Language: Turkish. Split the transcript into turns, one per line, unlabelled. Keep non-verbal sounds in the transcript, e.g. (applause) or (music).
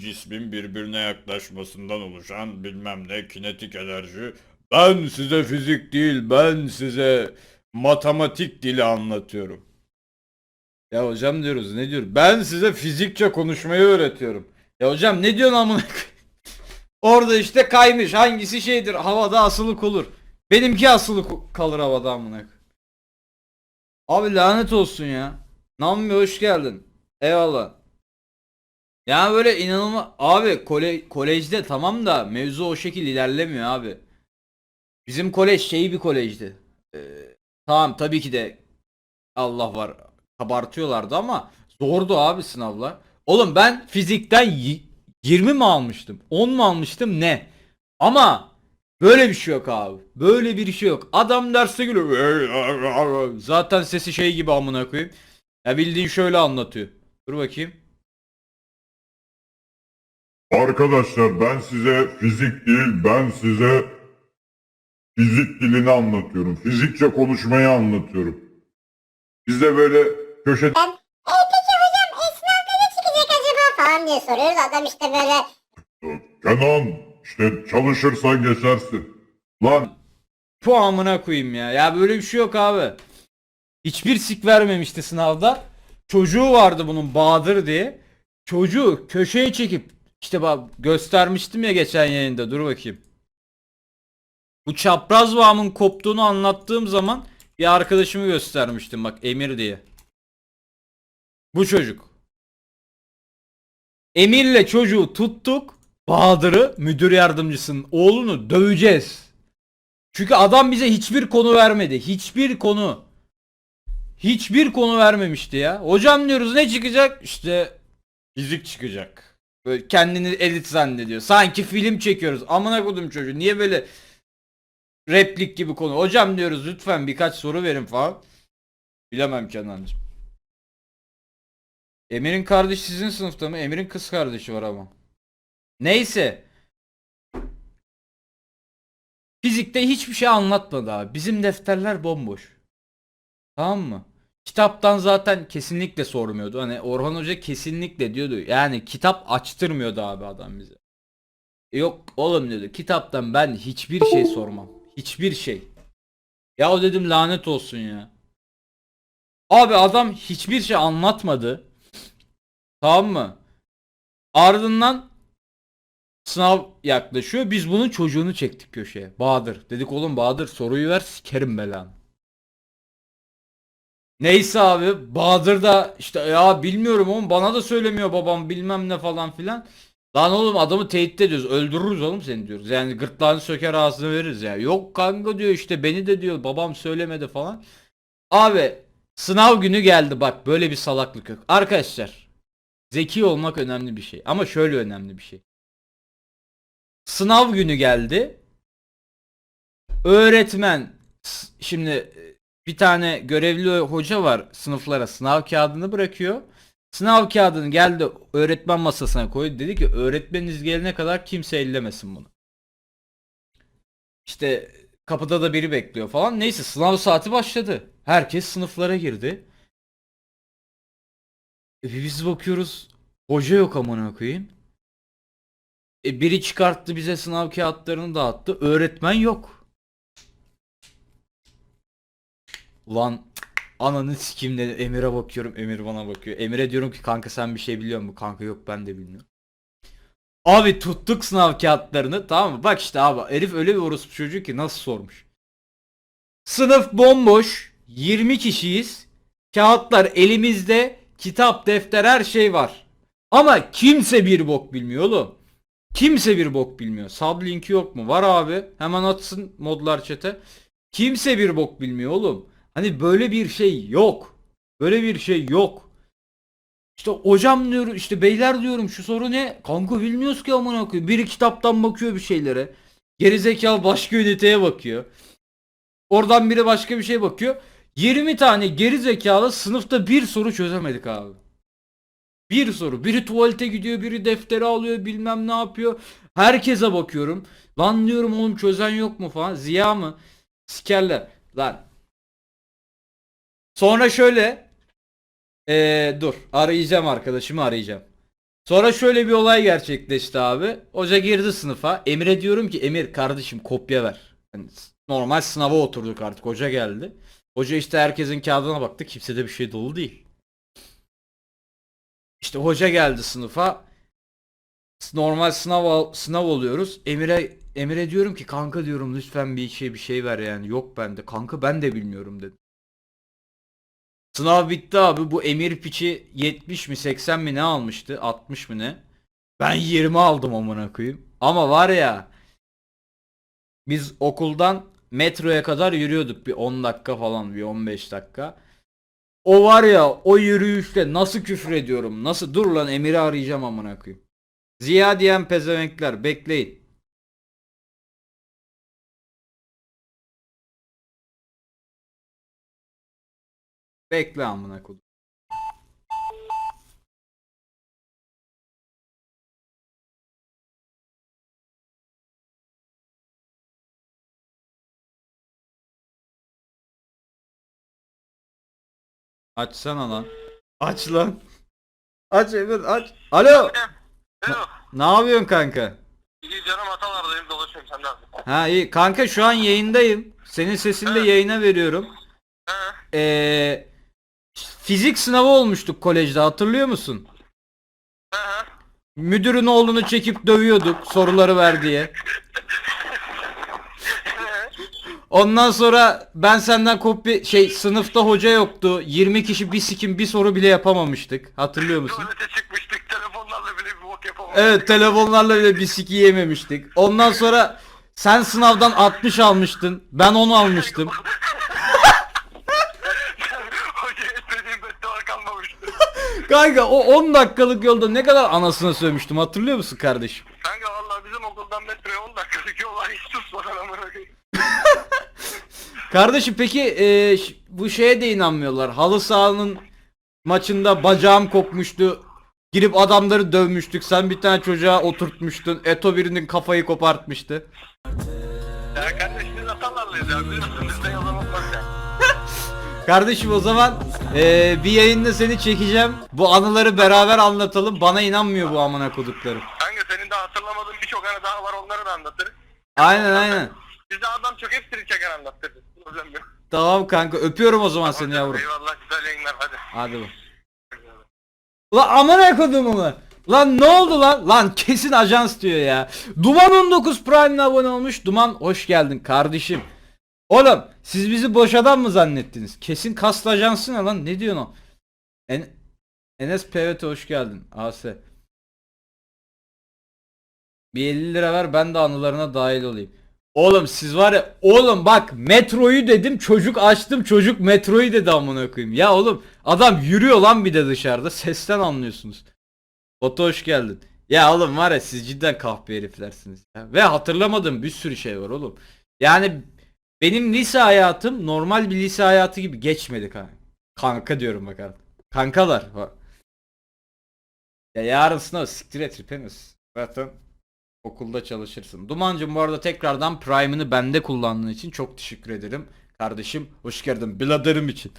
cismin birbirine yaklaşmasından oluşan bilmem ne kinetik enerji. Ben size fizik değil, ben size matematik dili anlatıyorum. Ya hocam diyoruz ne diyor? Ben size fizikçe konuşmayı öğretiyorum. Ya hocam ne diyorsun amına? Orada işte kaymış. Hangisi şeydir? Havada asılı olur. Benimki asılı kalır havada amına. Abi lanet olsun ya. Nammi hoş geldin. Eyvallah. Ya böyle inanılmaz abi kole, kolejde tamam da mevzu o şekil ilerlemiyor abi. Bizim kolej şey bir kolejdi. Ee, tamam tabii ki de Allah var kabartıyorlardı ama zordu abi sınavlar. Oğlum ben fizikten y- 20 mi almıştım? 10 mu almıştım ne? Ama böyle bir şey yok abi. Böyle bir şey yok. Adam derste gülüyor. Zaten sesi şey gibi amına koyayım. Ya bildiğin şöyle anlatıyor. Dur bakayım.
Arkadaşlar ben size fizik değil ben size fizik dilini anlatıyorum. Fizikçe konuşmayı anlatıyorum. Biz de böyle köşe
E peki hocam e, sınavda ne çıkacak acaba falan diye soruyoruz. Adam işte böyle
Kenan işte çalışırsan geçersin. Lan
Bu amına koyayım ya. Ya böyle bir şey yok abi. Hiçbir sik vermemişti sınavda. Çocuğu vardı bunun Bahadır diye. Çocuğu köşeye çekip işte bak göstermiştim ya geçen yayında. Dur bakayım. Bu çapraz bağımın koptuğunu anlattığım zaman bir arkadaşımı göstermiştim bak Emir diye. Bu çocuk. Emir'le çocuğu tuttuk. Bahadır'ı müdür yardımcısının oğlunu döveceğiz. Çünkü adam bize hiçbir konu vermedi. Hiçbir konu. Hiçbir konu vermemişti ya. Hocam diyoruz ne çıkacak? İşte fizik çıkacak. Böyle kendini elit zannediyor. Sanki film çekiyoruz. Amına kodum çocuğu. Niye böyle replik gibi konu? Hocam diyoruz lütfen birkaç soru verin falan. Bilemem Kenancığım. Emir'in kardeşi sizin sınıfta mı? Emir'in kız kardeşi var ama. Neyse. Fizikte hiçbir şey anlatmadı abi. Bizim defterler bomboş. Tamam mı? Kitaptan zaten kesinlikle sormuyordu. Hani Orhan Hoca kesinlikle diyordu. Yani kitap açtırmıyordu abi adam bize. E Yok oğlum diyordu. Kitaptan ben hiçbir şey sormam. Hiçbir şey. Ya dedim lanet olsun ya. Abi adam hiçbir şey anlatmadı. Tamam mı? Ardından Sınav yaklaşıyor. Biz bunun çocuğunu çektik köşeye. Bahadır. Dedik oğlum Bahadır soruyu ver sikerim belanı. Neyse abi Bahadır da işte ya bilmiyorum oğlum bana da söylemiyor babam bilmem ne falan filan. Lan oğlum adamı tehdit ediyoruz. Öldürürüz oğlum seni diyoruz. Yani gırtlağını söker ağzını veririz ya. Yok kanka diyor işte beni de diyor babam söylemedi falan. Abi sınav günü geldi bak böyle bir salaklık yok. Arkadaşlar zeki olmak önemli bir şey. Ama şöyle önemli bir şey. Sınav günü geldi. Öğretmen şimdi bir tane görevli hoca var sınıflara sınav kağıdını bırakıyor. Sınav kağıdını geldi öğretmen masasına koydu. Dedi ki öğretmeniniz gelene kadar kimse ellemesin bunu. İşte kapıda da biri bekliyor falan. Neyse sınav saati başladı. Herkes sınıflara girdi. E biz bakıyoruz hoca yok amına koyayım. E biri çıkarttı bize sınav kağıtlarını dağıttı. Öğretmen yok. Ulan ananı sikeyim dedim. Emir'e bakıyorum. Emir bana bakıyor. Emir'e diyorum ki kanka sen bir şey biliyor musun? Kanka yok ben de bilmiyorum. Abi tuttuk sınav kağıtlarını tamam mı? Bak işte abi herif öyle bir orospu çocuğu ki nasıl sormuş. Sınıf bomboş. 20 kişiyiz. Kağıtlar elimizde. Kitap, defter her şey var. Ama kimse bir bok bilmiyor oğlum. Kimse bir bok bilmiyor. Sub linki yok mu? Var abi. Hemen atsın modlar chat'e. Kimse bir bok bilmiyor oğlum. Hani böyle bir şey yok. Böyle bir şey yok. İşte hocam diyorum işte beyler diyorum şu soru ne? Kanka bilmiyoruz ki amına koyayım. Biri kitaptan bakıyor bir şeylere. Gerizekalı başka üniteye bakıyor. Oradan biri başka bir şey bakıyor. 20 tane gerizekalı sınıfta bir soru çözemedik abi. Bir soru. Biri tuvalete gidiyor, biri defteri alıyor, bilmem ne yapıyor. Herkese bakıyorum. Lan diyorum oğlum çözen yok mu falan. Ziya mı? Sikerler. Lan. Sonra şöyle. Ee, dur. Arayacağım arkadaşımı arayacağım. Sonra şöyle bir olay gerçekleşti abi. Hoca girdi sınıfa. Emir'e diyorum ki Emir kardeşim kopya ver. Hani normal sınava oturduk artık. Hoca geldi. Hoca işte herkesin kağıdına baktı. Kimsede bir şey dolu değil. İşte hoca geldi sınıfa. Normal sınav sınav oluyoruz. Emir'e Emir'e diyorum ki kanka diyorum lütfen bir şey bir şey ver yani. Yok bende. Kanka ben de bilmiyorum dedi. Sınav bitti abi. Bu Emir piçi 70 mi 80 mi ne almıştı? 60 mı ne? Ben 20 aldım amına koyayım. Ama var ya biz okuldan metroya kadar yürüyorduk bir 10 dakika falan bir 15 dakika. O var ya o yürüyüşte nasıl küfür ediyorum. Nasıl dur lan Emir'i arayacağım amına koyayım. Ziya diyen pezevenkler bekleyin. Bekle amına koyayım. Açsana lan. Aç lan. Aç Emir aç. Alo.
Alo.
Ne yapıyorsun kanka?
İyi canım hatalardayım dolaşıyorum sen?
Ha iyi. Kanka şu an yayındayım. Senin sesini de yayına veriyorum. Ee, fizik sınavı olmuştuk kolejde hatırlıyor musun?
He.
Müdürün oğlunu çekip dövüyorduk soruları ver diye. Ondan sonra ben senden kopya şey sınıfta hoca yoktu. 20 kişi bir sikim bir soru bile yapamamıştık. Hatırlıyor musun?
Tuvalete çıkmıştık telefonlarla bile bir bok yapamadık.
Evet telefonlarla bile bir siki yememiştik. Ondan sonra sen sınavdan 60 almıştın. Ben 10 almıştım. (laughs) Kanka o 10 dakikalık yolda ne kadar anasını sövmüştüm hatırlıyor musun kardeşim?
Kanka valla bizim okuldan metroya 10 dakikalık yol var hiç susmadan amına koyayım. (laughs)
Kardeşim peki e, bu şeye de inanmıyorlar. Halı sahanın maçında bacağım kopmuştu. Girip adamları dövmüştük. Sen bir tane çocuğa oturtmuştun. Eto birinin kafayı kopartmıştı.
Ya kardeş biz hatalarlıyız ya bizde yalan olmaz ya.
Kardeşim o zaman e, bir yayında seni çekeceğim. Bu anıları beraber anlatalım. Bana inanmıyor bu amına koduklarım.
Kanka senin de hatırlamadığın birçok anı daha var onları da anlatırız.
Aynen aynen.
Bizde adam çok hepsini çeker anlattırırız. Problem yok.
Tamam kanka öpüyorum o zaman seni yavrum.
Eyvallah güzel yayınlar hadi.
Hadi bak. Ulan amına kodumu mu? Lan ne oldu lan? Lan kesin ajans diyor ya. Duman 19 Prime'le abone olmuş. Duman hoş geldin kardeşim. Oğlum siz bizi boş adam mı zannettiniz? Kesin kast ajansı ne lan? Ne diyorsun o? En Enes PVT hoş geldin. AS. Bir 50 lira ver ben de anılarına dahil olayım. Oğlum siz var ya oğlum bak metroyu dedim çocuk açtım çocuk metroyu dedi amına koyayım. Ya oğlum adam yürüyor lan bir de dışarıda sesten anlıyorsunuz. Batu hoş geldin. Ya oğlum var ya siz cidden kahpe heriflersiniz ya. Ve hatırlamadığım bir sürü şey var oğlum. Yani benim lise hayatım normal bir lise hayatı gibi geçmedi kanka. Kanka diyorum bak artık. Kankalar. Ya yarın sınav siktir et hepiniz. Zaten okulda çalışırsın. Dumancım bu arada tekrardan Prime'ını bende kullandığın için çok teşekkür ederim. Kardeşim hoş geldin. Biladerim için.